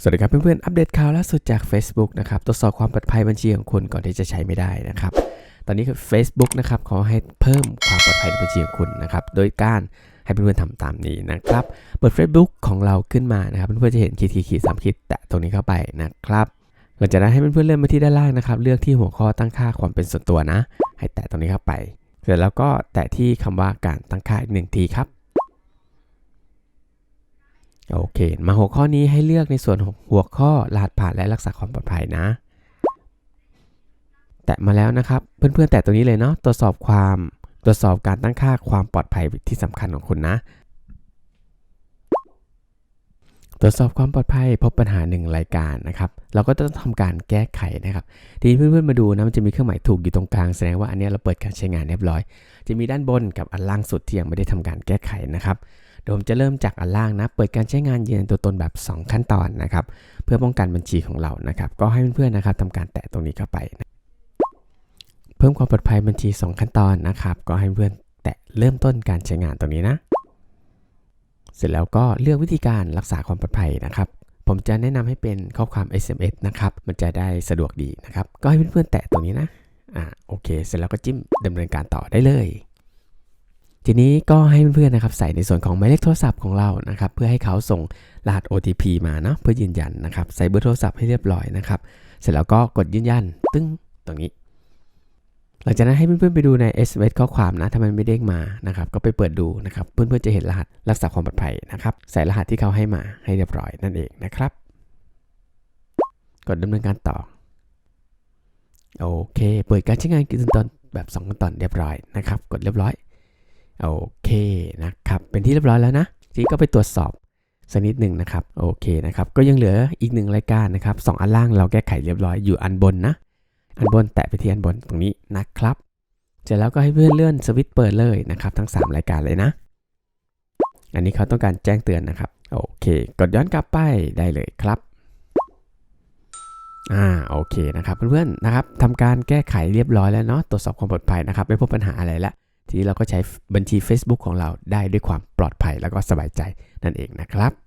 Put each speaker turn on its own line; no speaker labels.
สวัสดีครับเพื่อนๆ อัปเดตข่าวล่าสุดจาก Facebook นะครับ ตรวจสอบความปลอดภัยบัญชีของคุณก่อนที่จะใช้ไม่ได้นะครับ ตอนนี้คือ Facebook นะครับขอให้เพิ่มความปลอดภัยในบัญชีของคุณนะครับ โดยการให้เพื่อนๆทำตามนี้นะครับ เปิด Facebook ของเราขึ้นมานะครับ เพื่อนๆจะเห็นขีดขีดขีดสามขีดแตะตรงนี้เข้าไปนะครับหลังจากนั้นให้เพื่อนๆเลื่อนมาที่ด้านล่างนะครับ เลือกที่หัวข้อตั้งค่าความเป็นส่วนตัวนะ ให้แตะตรงนี้เข้าไป เสร็จแล้วก็แตะที่คำว่าการตั้งค่าอีกหนึ่งทีครับ โอเค มาหัวข้อนี้ให้เลือกในส่วนของหัวข้อรหัสผ่านและรักษาความปลอดภัยนะ แตะมาแล้วนะครับ เพื่อนๆ แตะตรงนี้เลยเนาะ ตรวจสอบความ ตรวจสอบการตั้งค่าความปลอดภัยที่สำคัญของคุณนะ รวจสอบความปลอดภัยพบปัญหาหนึ่งรายการนะครับ เราก็ต้องทำการแก้ไขนะครับ ทีนี้เพื่อนๆมาดูนะ มันจะมีเครื่องหมายถูกอยู่ตรงกลาง แสดงว่าอันนี้เราเปิดการใช้งานเรียบร้อย จะมีด้านบนกับอันล่างสุดที่ยังไม่ได้ทำการแก้ไขนะครับเดี๋ยผมจะเริ่มจากอันล่างนะ เปิดการใช้งานยืนยันตัวตนแบบ 2 ขั้นตอนนะครับ เพื่อป้องกันบัญชีของเรานะครับ ก็ให้เพื่อนๆนะครับทำการแตะตรงนี้เข้าไปนะเพิ่มความปลอดภัยบัญชี 2 ขั้นตอนนะครับ ก็ให้เพื่อนแตะเริ่มต้นการใช้งานตรงนี้นะ เสร็จแล้วก็เลือกวิธีการรักษาความปลอดภัยนะครับ ผมจะแนะนำให้เป็นข้อความ SMS นะครับ มันจะได้สะดวกดีนะครับ ก็ให้เพื่อนๆแตะตรงนี้นะ อ่าโอเค เสร็จแล้วก็จิ้มดำเนินการต่อได้เลย ทีนี้ก็ให้เพื่อนๆนะครับใส่ในส่วนของหมายเลขโทรศัพท์ของเรานะครับ เพื่อให้เขาส่งรหัส OTP มาเนาะเพื่อยืนยันนะครับ ใส่เบอร์โทรศัพท์ให้เรียบร้อยนะครับ เสร็จแล้วก็กดยืนยันตึ้งตรงนี้ หลังจากนั้นให้เพื่อนๆไปดูใน SMS ข้อความนะถ้ามันไม่เด้งมานะครับก็ไปเปิดดูนะครับเพื่อนๆจะเห็นรหัสรักษาความปลอดภัยนะครับใส่รหัสที่เขาให้มาให้เรียบร้อยนั่นเองนะครับ กดดำเนินการต่อโอเค เปิดการใช้งานขั้นตอนแบบ2ขั้นตอนเรียบร้อยนะครับ กดเรียบร้อยโอเคนะครับเป็นที่เรียบร้อยแล้วนะทีนี้ก็ไปตรวจสอบสักนิดหนึ่งนะครับโอเคนะครับก็ยังเหลืออีกหนึ่งรายการนะครับสองอันล่างเราแก้ไขเรียบร้อยอยู่อันบนนะ อันบนแตะไปที่อันบนตรงนี้นะครับเสร็จแล้วก็ให้เพื่อนเลื่อนสวิตช์เปิดเลยนะครับ ทั้ง 3 รายการเลยนะ อันนี้เขาต้องการแจ้งเตือนนะครับ โอเค กดย้อนกลับไปได้เลยครับอ่าโอเคนะครับเพื่อนๆนะครับทำการแก้ไขเรียบร้อยแล้วเนาะตรวจสอบความปลอดภัยนะครับไม่พบปัญหาอะไรละทีนี้เราก็ใช้บัญชี Facebook ของเราได้ด้วยความปลอดภัยแล้วก็สบายใจนั่นเองนะครับ